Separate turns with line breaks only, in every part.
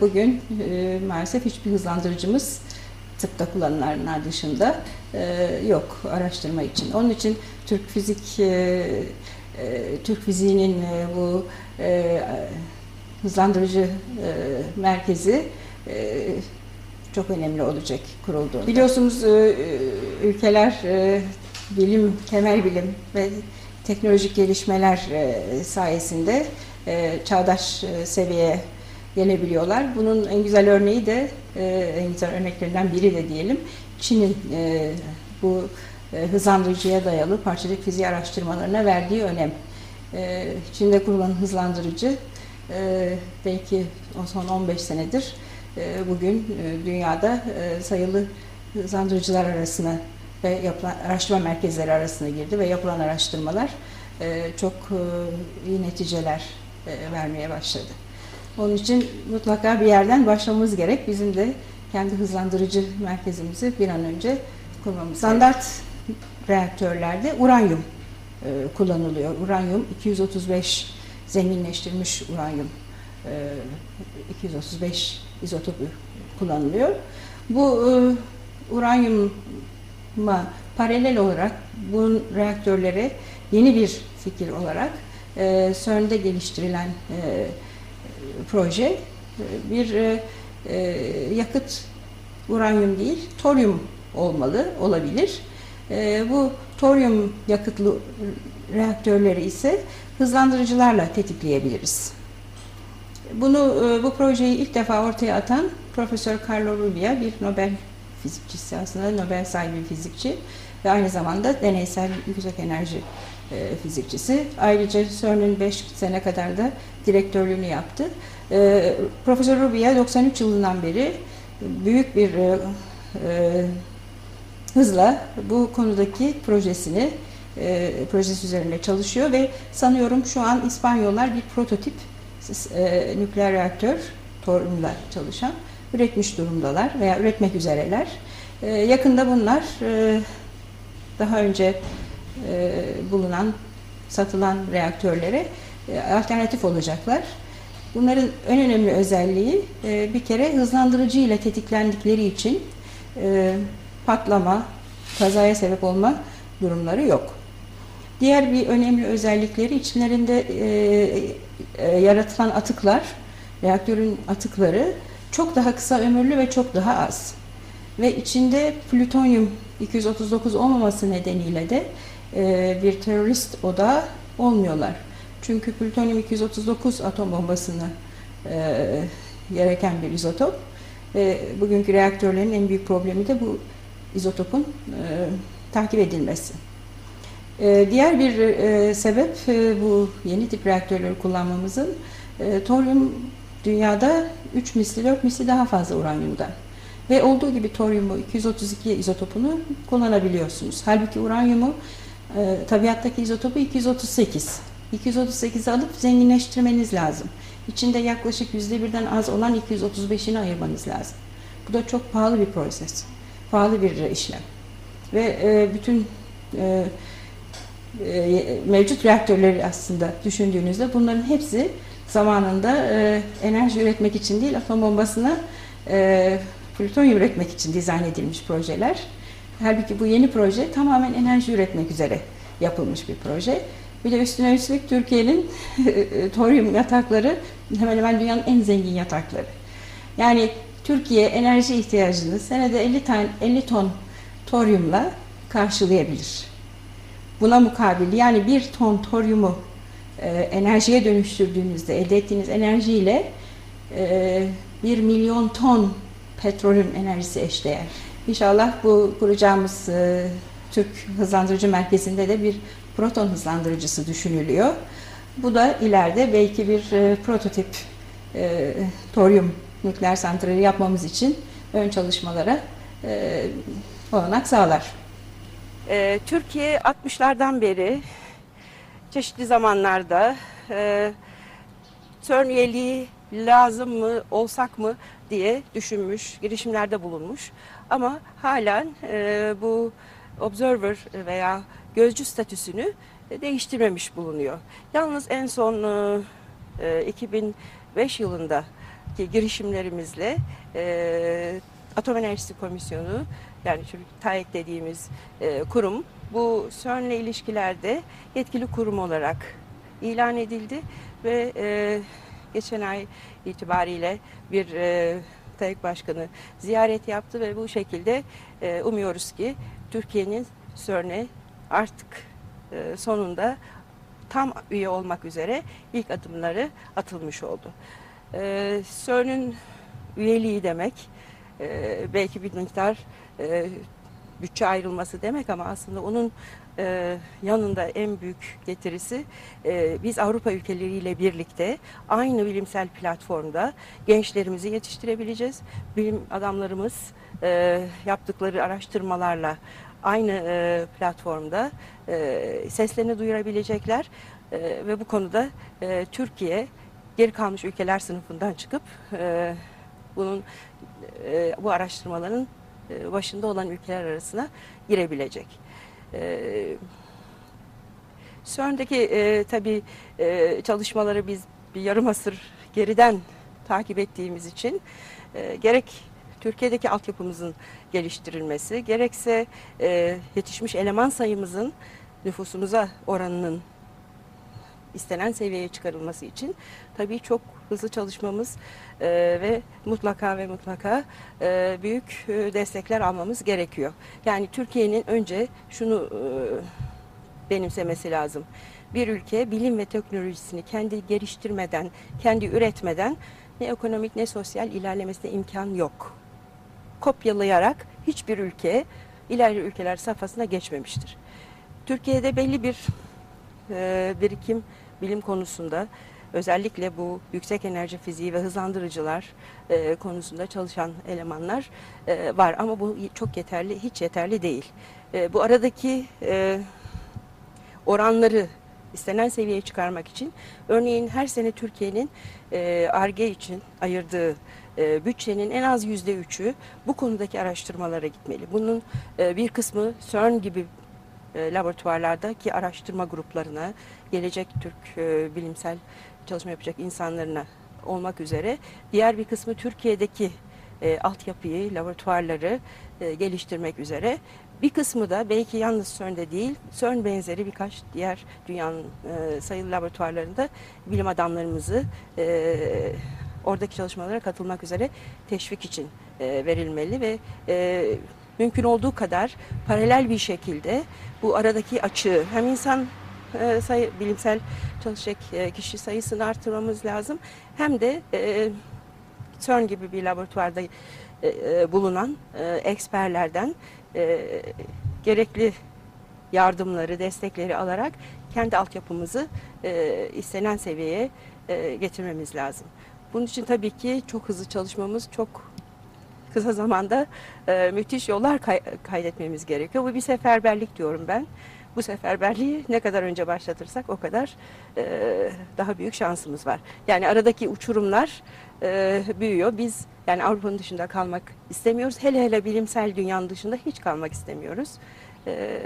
bugün e, maalesef hiçbir hızlandırıcımız tıpta kullanılanlar dışında e, yok araştırma için. Onun için Türk Fizik e, e, Türk Fiziği'nin e, bu e, hızlandırıcı e, merkezi e, çok önemli olacak kurulduğunda. Biliyorsunuz e, ülkeler e, bilim, temel bilim ve teknolojik gelişmeler e, sayesinde e, çağdaş e, seviyeye gelebiliyorlar. Bunun en güzel örneği de, e, en güzel örneklerinden biri de diyelim, Çin'in e, bu e, hızlandırıcıya dayalı parçacık fiziği araştırmalarına verdiği önem. Çin'de kurulan hızlandırıcı belki son 15 senedir bugün dünyada sayılı hızlandırıcılar arasına ve yapılan araştırma merkezleri arasına girdi ve yapılan araştırmalar çok iyi neticeler vermeye başladı. Onun için mutlaka bir yerden başlamamız gerek. Bizim de kendi hızlandırıcı merkezimizi bir an önce kurmamız Standart reaktörlerde uranyum e, kullanılıyor. Uranyum 235 zenginleştirilmiş uranyum e, 235 izotopu kullanılıyor. Bu e, uranyuma paralel olarak bu reaktörlere yeni bir fikir olarak e, CERN'de geliştirilen e, proje e, bir e, e, yakıt uranyum değil, toryum olmalı, olabilir. E, bu toryum yakıtlı reaktörleri ise hızlandırıcılarla tetikleyebiliriz. Bunu e, bu projeyi ilk defa ortaya atan Profesör Carlo Rubbia bir Nobel fizikçisi aslında Nobel sahibi fizikçi ve aynı zamanda deneysel yüksek enerji e, fizikçisi. Ayrıca CERN'ün 5 sene kadar da direktörlüğünü yaptı. E, Profesör Rubbia 93 yılından beri büyük bir e, e, hızla bu konudaki projesini e, projesi üzerinde çalışıyor ve sanıyorum şu an İspanyollar bir prototip e, nükleer reaktör toryumla çalışan üretmiş durumdalar veya üretmek üzereler. E, yakında bunlar e, daha önce e, bulunan, satılan reaktörlere e, alternatif olacaklar. Bunların en önemli özelliği e, bir kere hızlandırıcı ile tetiklendikleri için patlama, kazaya sebep olma durumları yok. Diğer bir önemli özellikleri içlerinde e, yaratılan atıklar, reaktörün atıkları çok daha kısa ömürlü ve çok daha az. Ve içinde plütonyum 239 olmaması nedeniyle de e, bir terörist odağı olmuyorlar. Çünkü plütonyum 239 atom bombasını e, gereken bir izotop. Ve bugünkü reaktörlerin en büyük problemi de bu izotopun e, takip edilmesi. E, diğer bir e, sebep e, bu yeni tip reaktörleri kullanmamızın e, toryum dünyada 3 misli 4 misli daha fazla uranyumdan. Ve olduğu gibi toryumu 232 izotopunu kullanabiliyorsunuz. Halbuki uranyumu e, tabiattaki izotopu 238. 238'i alıp zenginleştirmeniz lazım. İçinde yaklaşık %1'den az olan 235'ini ayırmanız lazım. Bu da çok pahalı bir proses. Pahalı bir işlem. Ve e, bütün e, e, mevcut reaktörleri aslında düşündüğünüzde bunların hepsi zamanında e, enerji üretmek için değil atom bombasına e, plütonyum üretmek için dizayn edilmiş projeler. Halbuki bu yeni proje tamamen enerji üretmek üzere yapılmış bir proje. Bir de üstüne üstlük Türkiye'nin toryum yatakları hemen hemen dünyanın en zengin yatakları. Yani Türkiye enerji ihtiyacını senede 50 ton, 50 ton toryumla karşılayabilir. Buna mukabil yani bir ton toryumu e, enerjiye dönüştürdüğünüzde elde ettiğiniz enerjiyle e, 1 milyon ton petrolün enerjisi eşdeğer. İnşallah bu kuracağımız e, Türk Hızlandırıcı Merkezi'nde de bir proton hızlandırıcısı düşünülüyor. Bu da ileride belki bir e, prototip e, toryum nükleer santrali yapmamız için ön çalışmalara e, olanak sağlar. E, Türkiye 60'lardan beri çeşitli zamanlarda e, CERN üyeliği lazım mı, olsak mı diye düşünmüş, girişimlerde bulunmuş. Ama halen e, bu observer veya gözcü statüsünü değiştirmemiş bulunuyor. Yalnız en son e, 2005 yılında ki girişimlerimizle e, Atom Enerjisi Komisyonu yani şu TAEK dediğimiz e, kurum bu CERN'le ilişkilerde yetkili kurum olarak ilan edildi ve e, geçen ay itibariyle bir e, TAEK Başkanı ziyaret yaptı ve bu şekilde e, umuyoruz ki Türkiye'nin CERN'e artık e, sonunda tam üye olmak üzere ilk adımları atılmış oldu. E, CERN'ün üyeliği demek e, belki bir miktar e, bütçe ayrılması demek ama aslında onun e, yanında en büyük getirisi e, biz Avrupa ülkeleriyle birlikte aynı bilimsel platformda gençlerimizi yetiştirebileceğiz. Bilim adamlarımız e, yaptıkları araştırmalarla aynı e, platformda e, seslerini duyurabilecekler E, ve bu konuda e, Türkiye geri kalmış ülkeler sınıfından çıkıp e, bunun e, bu araştırmaların e, başında olan ülkeler arasına girebilecek. E, CERN'deki e, tabii e, çalışmaları biz bir yarım asır geriden takip ettiğimiz için e, gerek Türkiye'deki altyapımızın geliştirilmesi, gerekse e, yetişmiş eleman sayımızın nüfusumuza oranının istenen seviyeye çıkarılması için tabii çok hızlı çalışmamız e, ve mutlaka ve mutlaka e, büyük e, destekler almamız gerekiyor. Yani Türkiye'nin önce şunu e, benimsemesi lazım. Bir ülke bilim ve teknolojisini kendi geliştirmeden, kendi üretmeden ne ekonomik ne sosyal ilerlemesine imkan yok. Kopyalayarak hiçbir ülke ilerli ülkeler safhasına geçmemiştir. Türkiye'de belli bir e, birikim bilim konusunda özellikle bu yüksek enerji fiziği ve hızlandırıcılar e, konusunda çalışan elemanlar e, var ama bu çok yeterli hiç yeterli değil. E, bu aradaki e, oranları istenen seviyeye çıkarmak için örneğin her sene Türkiye'nin e, ARGE için ayırdığı e, bütçenin en az yüzde üçü bu konudaki araştırmalara gitmeli. Bunun e, bir kısmı CERN gibi e, laboratuvarlardaki araştırma gruplarına, gelecek Türk e, bilimsel çalışma yapacak insanlarına olmak üzere diğer bir kısmı Türkiye'deki e, altyapıyı, laboratuvarları e, geliştirmek üzere. Bir kısmı da belki yalnız CERN'de değil, CERN benzeri birkaç diğer dünyanın e, sayılı laboratuvarlarında bilim adamlarımızı e, oradaki çalışmalara katılmak üzere teşvik için e, verilmeli ve e, mümkün olduğu kadar paralel bir şekilde bu aradaki açığı hem insan e, sayı, bilimsel çalışacak e, kişi sayısını artırmamız lazım hem de e, CERN gibi bir laboratuvarda e, e, bulunan e, eksperlerden e, gerekli yardımları, destekleri alarak kendi altyapımızı e, istenen seviyeye e, getirmemiz lazım. Bunun için tabii ki çok hızlı çalışmamız, çok kısa zamanda e, müthiş yollar kay- kaydetmemiz gerekiyor. Bu bir seferberlik diyorum ben. Bu seferberliği ne kadar önce başlatırsak o kadar e, daha büyük şansımız var. Yani aradaki uçurumlar e, büyüyor. Biz yani Avrupa'nın dışında kalmak istemiyoruz. Hele hele bilimsel dünyanın dışında hiç kalmak istemiyoruz. E,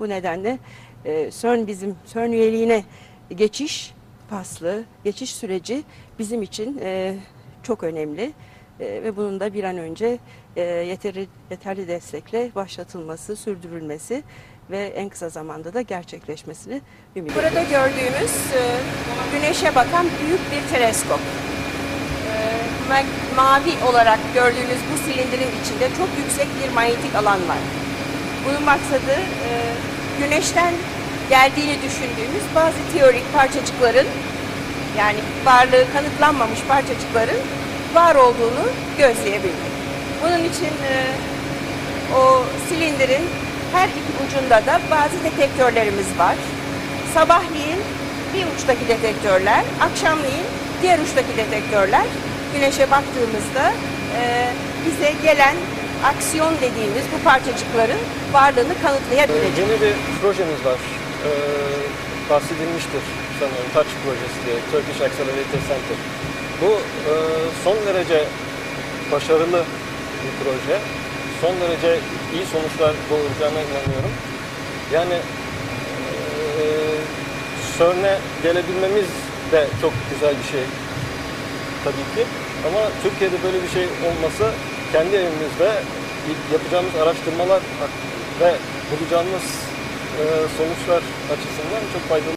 bu nedenle e, CERN bizim CERN üyeliğine geçiş faslı, geçiş süreci bizim için e, çok önemli. E, ve bunun da bir an önce e, yeterli destekle başlatılması, sürdürülmesi ve en kısa zamanda da gerçekleşmesini ümit ediyoruz.
Burada gördüğümüz e, güneşe bakan büyük bir teleskop. E, ma- mavi olarak gördüğünüz bu silindirin içinde çok yüksek bir manyetik alan var. Bunun maksadı e, güneşten geldiğini düşündüğümüz bazı teorik parçacıkların yani varlığı kanıtlanmamış parçacıkların var olduğunu gözleyebilmek. Bunun için e, o silindirin her iki ucunda da bazı detektörlerimiz var. Sabahleyin bir uçtaki detektörler, akşamleyin diğer uçtaki detektörler güneşe baktığımızda e, bize gelen aksiyon dediğimiz bu parçacıkların varlığını kanıtlayabilecek.
Ee, Yeni bir projemiz var. Ee, bahsedilmiştir sanıyorum. Touch projesi diye. Turkish Accelerator Center. Bu e, son derece başarılı bir proje. Son derece iyi sonuçlar doğuracağına inanıyorum. Yani e, CERN'e gelebilmemiz de çok güzel bir şey tabii ki. Ama Türkiye'de böyle bir şey olması kendi evimizde yapacağımız araştırmalar ve bulacağımız e, sonuçlar açısından çok faydalı.